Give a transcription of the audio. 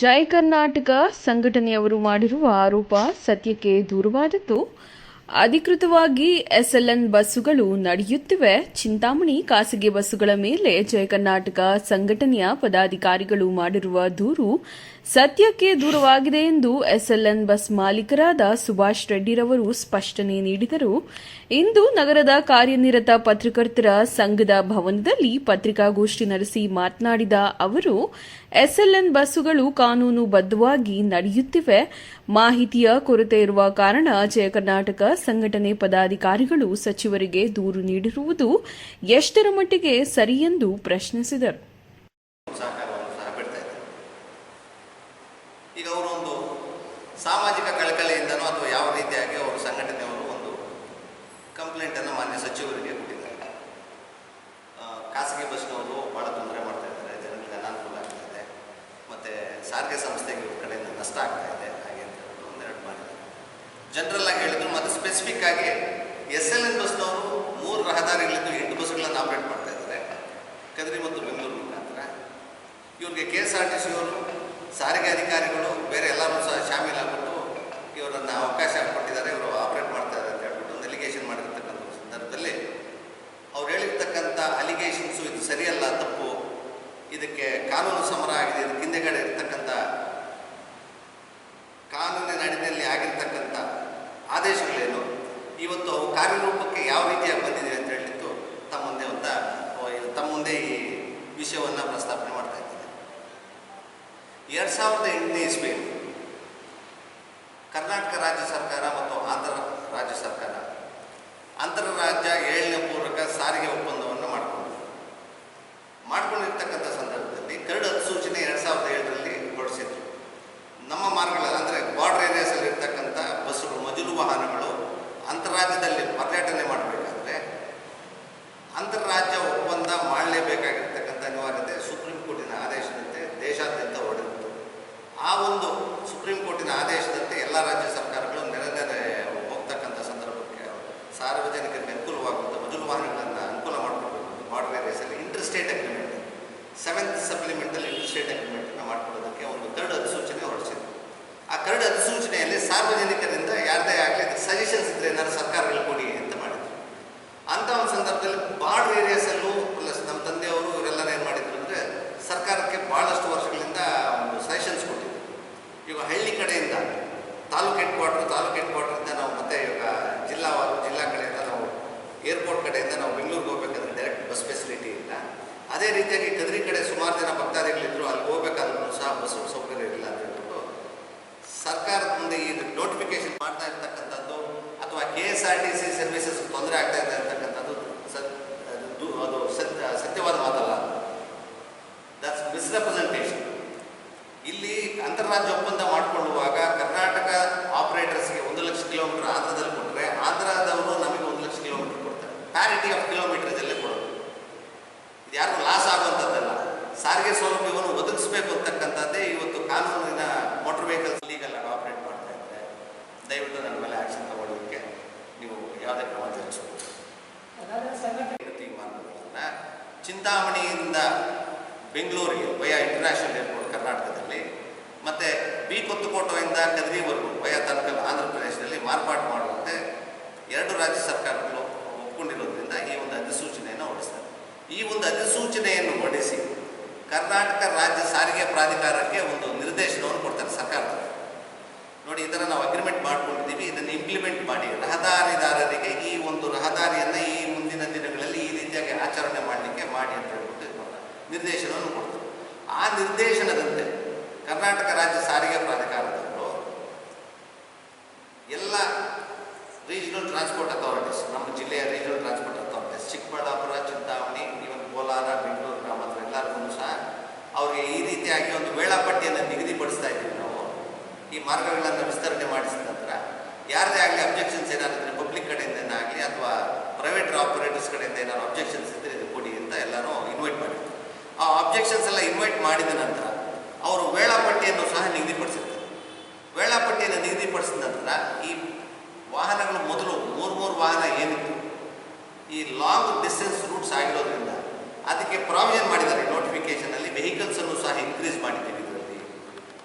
ಜೈ ಕರ್ನಾಟಕ ಸಂಘಟನೆಯವರು ಮಾಡಿರುವ ಆರೋಪ ಸತ್ಯಕ್ಕೆ ದೂರವಾದದ್ದು. ಅಧಿಕೃತವಾಗಿ ಎಸ್ಎಲ್ಎನ್ ಬಸ್ಸುಗಳು ನಡೆಯುತ್ತಿವೆ. ಚಿಂತಾಮಣಿ ಖಾಸಗಿ ಬಸ್ಸುಗಳ ಮೇಲೆ ಜಯ ಕರ್ನಾಟಕ ಸಂಘಟನೆಯ ಪದಾಧಿಕಾರಿಗಳು ಮಾಡಿರುವ ದೂರು ಸತ್ಯಕ್ಕೆ ದೂರವಾಗಿದೆ ಎಂದು ಎಸ್ಎಲ್ಎನ್ ಬಸ್ ಮಾಲೀಕರಾದ ಸುಭಾಷ್ ರೆಡ್ಡಿರವರು ಸ್ಪಷ್ಟನೆ ನೀಡಿದರು. ಇಂದು ನಗರದ ಕಾರ್ಯನಿರತ ಪತ್ರಕರ್ತರ ಸಂಘದ ಭವನದಲ್ಲಿ ಪತ್ರಿಕಾಗೋಷ್ಠಿ ನಡೆಸಿ ಮಾತನಾಡಿದ ಅವರು, ಎಸ್ಎಲ್ಎನ್ ಬಸ್ಸುಗಳು ಕಾನೂನುಬದ್ಧವಾಗಿ ನಡೆಯುತ್ತಿವೆ. ಮಾಹಿತಿಯ ಕೊರತೆ ಇರುವ ಕಾರಣ ಜಯ ಕರ್ನಾಟಕ ಸಂಘಟನೆ ಪದಾಧಿಕಾರಿಗಳು ಸಚಿವರಿಗೆ ದೂರು ನೀಡಿರುವುದು ಎಷ್ಟರ ಮಟ್ಟಿಗೆ ಸರಿ ಎಂದು ಪ್ರಶ್ನಿಸಿದರು ಸಹಕಾರವನ್ನು ಸಹ ಬಿಡ್ತಾ ಇದ್ದಾರೆ ಈಗ ಅವರು ಒಂದು ಸಾಮಾಜಿಕ ಕಳಕಳಿಯಿಂದನೋ ಅಥವಾ ಯಾವ ರೀತಿಯಾಗಿ ಅವರು ಸಂಘಟನೆಯವರು ಒಂದು ಕಂಪ್ಲೇಂಟನ್ನು ಮಾನ್ಯ ಸಚಿವರಿಗೆ ಕೊಟ್ಟಿದ್ದಾರೆ. ಖಾಸಗಿ ಬಸ್ನವರು ಭಾಳ ತೊಂದರೆ ಮಾಡ್ತಾ ಇದ್ದಾರೆ. ಜನರಿಗೆ ಅನಾನುಕೂಲ ಆಗ್ತಾ ಇದೆ. ಮತ್ತು ಸಾರಿಗೆ ಸಂಸ್ಥೆಗೆ ಇವ್ರ ಕಡೆಯಿಂದ ನಷ್ಟ ಆಗ್ತಾ ಇದೆ. ಹಾಗೆ ಅಂತ ಹೇಳ್ಬಿಟ್ಟು ಒಂದೆರಡು ಮಾಡಿದ್ದಾರೆ ಜನರಲ್ ಆಗಿ ಹೇಳಿದ್ರು, ಮತ್ತು ಸ್ಪೆಸಿಫಿಕ್ ಆಗಿ ಎಸ್ ಎಲ್ ಎನ್ ಬಸ್ನವರು ಮೂರು ರಹದಾರಿಗಳಿದ್ದು ಎಂಟು ಬಸ್ಗಳನ್ನು ಆಪರೇಟ್ ಮಾಡ್ತಾ ಇದ್ದಾರೆ. ಕದ್ರಿ ಮತ್ತು ಬೆಂಗಳೂರು ಮುಖಾಂತರ. ಇವ್ರಿಗೆ ಕೆ ಎಸ್ ಆರ್ ಟಿ ಸಿಯವರು ಸಾರಿಗೆ ಅಧಿಕಾರಿಗಳು, ಬೇರೆ ಎಲ್ಲರೂ ಸಹ ಶಾಮೀಲಾಗ್ಬಿಟ್ಟು ಇವರನ್ನು ಅವಕಾಶ ಕೊಟ್ಟಿದ್ದಾರೆ ಇವರು ಆಪರೇಟ್ ಮಾಡ್ತಾ ಇದ್ದಾರೆ ಅಂತ ಹೇಳ್ಬಿಟ್ಟು ಒಂದು ಅಲಿಗೇಷನ್ ಮಾಡಿರ್ತಕ್ಕಂಥ ಸಂದರ್ಭದಲ್ಲಿ ಅವ್ರು ಹೇಳಿರ್ತಕ್ಕಂಥ ಅಲಿಗೇಷನ್ಸು ಇದು ಸರಿಯಲ್ಲ ತಪ್ಪು ಇದಕ್ಕೆ ಕಾನೂನು ಸಮರ ಆಗಿದೆ ಇದಕ್ಕೆ ಹಿಂದೆಗಡೆ ಇರ್ತಕ್ಕಂಥ ಕಾನೂನಿನ ಅಡಿಯಲ್ಲಿ ಆಗಿರ್ತಕ್ಕಂಥ ಆದೇಶಗಳೇನು? ಇವತ್ತು ಅವು ಕಾರ್ಯರೂಪಕ್ಕೆ ಯಾವ ರೀತಿಯಾಗಿ ಬಂದಿದೆ ಅಂತ ಹೇಳಿತ್ತು ತಮ್ಮ ಮುಂದೆ ಅಂತ ತಮ್ಮ ಮುಂದೆ ಈ ವಿಷಯವನ್ನು ಪ್ರಸ್ತಾಪನೆ ಮಾಡ್ತಾ ಇದ್ದೀನಿ ಎರಡು ಸಾವಿರದ ಎಂಟನೇ ಇಸ್ವಿ, ಕರ್ನಾಟಕ ರಾಜ್ಯ ಸರ್ಕಾರ ಮತ್ತು ಆಂಧ್ರ ರಾಜ್ಯ ಸರ್ಕಾರ ಅಂತರರಾಜ್ಯ ಏಳನೇ ಪೂರ್ವಕ ಸಾರಿಗೆ ಒಪ್ಪಂದವನ್ನು ಮಾಡಿಕೊಂಡಿದೆ. ಮಾಡ್ಕೊಂಡಿರ್ತಕ್ಕಂಥ ಕರಡು ಅಧಿಸೂಚನೆ ಎರಡು ಸಾವಿರದ ಏಳರಲ್ಲಿ ಹೊರಡಿಸಿದ್ರು. ನಮ್ಮ ಮಾರ್ಗಗಳಲ್ಲಿ ಅಂದರೆ ಬಾರ್ಡರ್ ಏರಿಯಾಸಲ್ಲಿ ಇರ್ತಕ್ಕಂಥ ಬಸ್ಸುಗಳು, ಮಜಲು ವಾಹನಗಳು ಅಂತರಾಜ್ಯದಲ್ಲಿ ಪರ್ಯಟನೆ ಮಾಡಬೇಕಾದ್ರೆ ಅಂತಾರಾಜ್ಯ ಒಪ್ಪಂದ ಮಾಡಲೇಬೇಕಾಗಿರ್ತಕ್ಕಂಥ ಅನಿವಾರ್ಯತೆ ಸುಪ್ರೀಂ ಕೋರ್ಟಿನ ಆದೇಶದಂತೆ ದೇಶಾದ್ಯಂತ ಹೊರಡಿತ್ತು. ಆ ಒಂದು ಸುಪ್ರೀಂ ಕೋರ್ಟಿನ ಆದೇಶದಂತೆ ಎಲ್ಲ ರಾಜ್ಯ ಸರ್ಕಾರಗಳು ನೆರೆ ನೆರೆ ಹೋಗ್ತಕ್ಕಂಥ ಸಂದರ್ಭಕ್ಕೆ ಸಾರ್ವಜನಿಕರಿಗೆ ಅನುಕೂಲವಾಗುವಂಥ ಮಜಲು ವಾಹನಗಳನ್ನು ಅನುಕೂಲ ಮಾಡಿಕೊಡ್ಬೇಕು ಬಾರ್ಡರ್ ಏರಿಯಾಸಲ್ಲಿ ಇಂಟರ್ ಸ್ಟೇಟ್ ಅಗ್ರಿಮೆಂಟ್ ಸೆವೆಂತ್ ಸಪ್ಲಿಮೆಂಟಲ್ಲಿ ಸ್ಟೇಟ್ ಅಗ್ರಿಮೆಂಟನ್ನು ಮಾಡ್ಕೊಳ್ಳೋದಕ್ಕೆ ಒಂದು ಕರಡು ಅಧಿಸೂಚನೆ ಹೊರಡಿಸಿದ್ರು. ಆ ಕರಡು ಅಧಿಸೂಚನೆಯಲ್ಲಿ ಸಾರ್ವಜನಿಕರಿಂದ ಯಾರದೇ ಆಗಲಿ ಸಜೆಷನ್ಸ್ ಇದ್ದರೆ ಏನಾದ್ರು ಸರ್ಕಾರಗಳು ಕೊಡಿ ಅಂತ ಮಾಡಿದ್ರು. ಅಂಥ ಒಂದು ಸಂದರ್ಭದಲ್ಲಿ ಬಾರ್ಡರ್ ಏರಿಯಾಸಲ್ಲೂ ಪ್ಲಸ್ ನಮ್ಮ ತಂದೆಯವರು ಇವರೆಲ್ಲರೂ ಏನು ಮಾಡಿದ್ರು ಅಂದರೆ ಸರ್ಕಾರಕ್ಕೆ ಭಾಳಷ್ಟು ವರ್ಷಗಳಿಂದ ಒಂದು ಸಜೆಷನ್ಸ್ ಕೊಟ್ಟಿದ್ರು ಇವಾಗ ಹಳ್ಳಿ ಕಡೆಯಿಂದ taluk head quarter taluk head ಕ್ವಾರ್ಟರಿಂದ ನಾವು ಮತ್ತೆ ಇವಾಗ ಜಿಲ್ಲಾವಾರು ಜಿಲ್ಲಾ ಕಡೆಯಿಂದ ನಾವು ಏರ್ಪೋರ್ಟ್ ಕಡೆಯಿಂದ ನಾವು ಬೆಂಗಳೂರಿಗೆ ಹೋಗ್ಬೇಕಂದ್ರೆ ಡೈರೆಕ್ಟ್ ಬಸ್ ಫೆಸಿಲಿಟಿ ಇಲ್ಲ ಅದೇ ರೀತಿಯಾಗಿ ಕದ್ರಿ ಕಡೆ ಸುಮಾರು ಜನ ಭಕ್ತಾದಿಗಳಿದ್ರು ಅಲ್ಲಿ ಹೋಗ್ಬೇಕಾದ್ರೂ ಸಹ ಬಸ್ ಸೌಕರ್ಯ ಇಲ್ಲ ಅಂತ ಹೇಳ್ಬಿಟ್ಟು ಸರ್ಕಾರದ ಮುಂದೆ ಈ ನೋಟಿಫಿಕೇಶನ್ ಮಾಡ್ತಾ ಇರ್ತಕ್ಕಂಥದ್ದು, ಅಥವಾ K S R T C services ತೊಂದರೆ ಆಗ್ತಾ ಇದೆ ಅಂತಕ್ಕಂಥದ್ದು ಸತ್, ಅದು ಸತ್ಯ, ಸತ್ಯವಾದ ಮಾತಲ್ಲ. ದಟ್ಸ್ ಮಿಸ್ರೆಪ್ರೆಸೆಂಟೇಷನ್ ಇಲ್ಲಿ ಅಂತಾರಾಜ್ಯ ಒಪ್ಪಂದ ಮಾಡಿಕೊಳ್ಳುವಾಗ ಕರ್ನಾಟಕ ಆಪರೇಟರ್ಸ್ಗೆ ಒಂದು ಲಕ್ಷ ಕಿಲೋಮೀಟರ್ ಆಂಧ್ರದಲ್ಲಿ ಕೊಟ್ಟರೆ ಆಂಧ್ರದವರು ನಮಗೆ ಒಂದು ಲಕ್ಷ ಕಿಲೋಮೀಟರ್ ಕೊಡ್ತಾರೆ. ಪ್ಯಾರಿಟಿ ಆಫ್ ಕಿಲೋಮೀಟರ್ಸ್ ಅಲ್ಲೇ ಕೊಡೋದು. ಇದು ಯಾರಿಗೂ ಲಾಸ್ ಆಗುವಂಥದ್ದಲ್ಲ. ಸಾರಿಗೆ ಸೌಲಭ್ಯವನ್ನು ಒದಗಿಸಬೇಕು ಅಂತಕ್ಕಂಥದ್ದೇ ಇವತ್ತು ಕಾನೂನಿನ ಮೋಟರ್ ವೆಹಿಕಲ್ಸ್ ಲೀಗಲ್ ಆಗಿ ಆಪರೇಟ್ ಮಾಡ್ತಾ ಇದ್ದಾರೆ ದಯವಿಟ್ಟು ನನ್ನ ಮೇಲೆ ಆಕ್ಷನ್ ತಗೊಳ್ಳೋದಕ್ಕೆ ನೀವು ಯಾವುದೇ ಕ್ರಮ ಜರುಗಿಸಬಹುದು ತೀರ್ಮಾನಗಳನ್ನು ಚಿಂತಾಮಣಿಯಿಂದ ಬೆಂಗಳೂರಿಗೆ ವಯಾ ಇಂಟರ್ನ್ಯಾಷನಲ್ ಏರ್ಪೋರ್ಟ್ ಕರ್ನಾಟಕದಲ್ಲಿ, ಮತ್ತು ಬಿ ಕೊತ್ತುಕೋಟೆಯಿಂದ ಕದ್ರಿವರೆಗೂ ವಯಾ ತಾಲೂಕಲ್ಲಿ ಆಂಧ್ರ ಪ್ರದೇಶದಲ್ಲಿ ಮಾರ್ಪಾಡು ಮಾಡುವಂತೆ ಎರಡು ರಾಜ್ಯ ಸರ್ಕಾರಗಳು ಒಪ್ಕೊಂಡಿರೋದ್ರಿಂದ ಈ ಒಂದು ಅಧಿಸೂಚನೆಯನ್ನು ಹೊರಡಿಸ್ತಾರೆ ಈ ಒಂದು ಅಧಿಸೂಚನೆಯನ್ನು ಹೊರಡಿಸಿ ಕರ್ನಾಟಕ ರಾಜ್ಯ ಸಾರಿಗೆ ಪ್ರಾಧಿಕಾರಕ್ಕೆ ಒಂದು ನಿರ್ದೇಶನವನ್ನು ಕೊಡ್ತಾರೆ ಸರ್ಕಾರದ ನೋಡಿ, ಈ ಥರ ನಾವು ಅಗ್ರಿಮೆಂಟ್ ಮಾಡ್ಕೊಂಡಿದ್ದೀವಿ. ಇದನ್ನು ಇಂಪ್ಲಿಮೆಂಟ್ ಮಾಡಿ ರಹದಾರಿದಾರರಿಗೆ ಈ ಒಂದು ರಹದಾರಿಯನ್ನು ಈ ಮುಂದಿನ ದಿನಗಳಲ್ಲಿ ಈ ರೀತಿಯಾಗಿ ಆಚರಣೆ ಮಾಡಲಿಕ್ಕೆ ಮಾಡಿ ಅಂತ ಹೇಳ್ಬಿಟ್ಟು ನಿರ್ದೇಶನವನ್ನು ಕೊಡ್ತಾರೆ ಆ ನಿರ್ದೇಶನದಂತೆ ಕರ್ನಾಟಕ ರಾಜ್ಯ ಸಾರಿಗೆ ಪ್ರಾಧಿಕಾರದವರು ಎಲ್ಲ ರೀಜನಲ್ ಟ್ರಾನ್ಸ್ಪೋರ್ಟ್ ಅಥಾರಿಟೀಸ್ ನಮ್ಮ ಜಿಲ್ಲೆಯ regional transport authorities Chikkaballapur, Chintamani even Kolar, Bengaluru ಗ್ರಾಮಾಂತರ ಎಲ್ಲರಿಗೂ ಸಹ ಅವರಿಗೆ ಈ ರೀತಿಯಾಗಿ ಒಂದು ವೇಳಾಪಟ್ಟಿಯನ್ನು ನಿಗದಿಪಡಿಸ್ತಾ ಇದ್ದೀವಿ ನಾವು. ಈ ಮಾರ್ಗಗಳನ್ನು ವಿಸ್ತರಣೆ ಮಾಡಿಸಿದ ನಂತರ ಯಾರದೇ ಆಗಲಿ ಅಬ್ಜೆಕ್ಷನ್ಸ್ ಏನಾದ್ರೆ ಪಬ್ಲಿಕ್ ಕಡೆಯಿಂದ ಆಗಲಿ ಅಥವಾ ಪ್ರೈವೇಟ್ ಆಪರೇಟರ್ಸ್ ಕಡೆಯಿಂದ ಏನಾದ್ರು ಅಬ್ಜೆಕ್ಷನ್ಸ್ ಇದ್ದರೆ ಅಂತ ಎಲ್ಲರೂ ಇನ್ವೈಟ್ ಮಾಡಿರ್ತಾರೆ ಆ ಅಬ್ಜೆಕ್ಷನ್ಸ್ ಎಲ್ಲ ಇನ್ವೈಟ್ ಮಾಡಿದ ನಂತರ ಅವರು ವೇಳಾಪಟ್ಟಿಯನ್ನು ಸಹ ನಿಗದಿಪಡಿಸಿರ್ತಾರೆ. ವೇಳಾಪಟ್ಟಿಯನ್ನು ನಿಗದಿಪಡಿಸಿದ ನಂತರ ಈ ವಾಹನಗಳು ಮೊದಲು ಮೂರು ಮೂರು ವಾಹನ ಏನಿತ್ತು? ಈ ಲಾಂಗ್ ಡಿಸ್ಟೆನ್ಸ್ ರೂಟ್ಸ್ ಆಗಿರೋದ್ರಿಂದ ಅದಕ್ಕೆ ಪ್ರಾವಿಷನ್ ಮಾಡಿದ್ದಾರೆ. ನೋಟಿಫಿಕೇಶನಲ್ಲಿ ವೆಹಿಕಲ್ಸನ್ನು ಸಹ ಇನ್ಕ್ರೀಸ್ ಮಾಡಿದ್ದೀವಿ.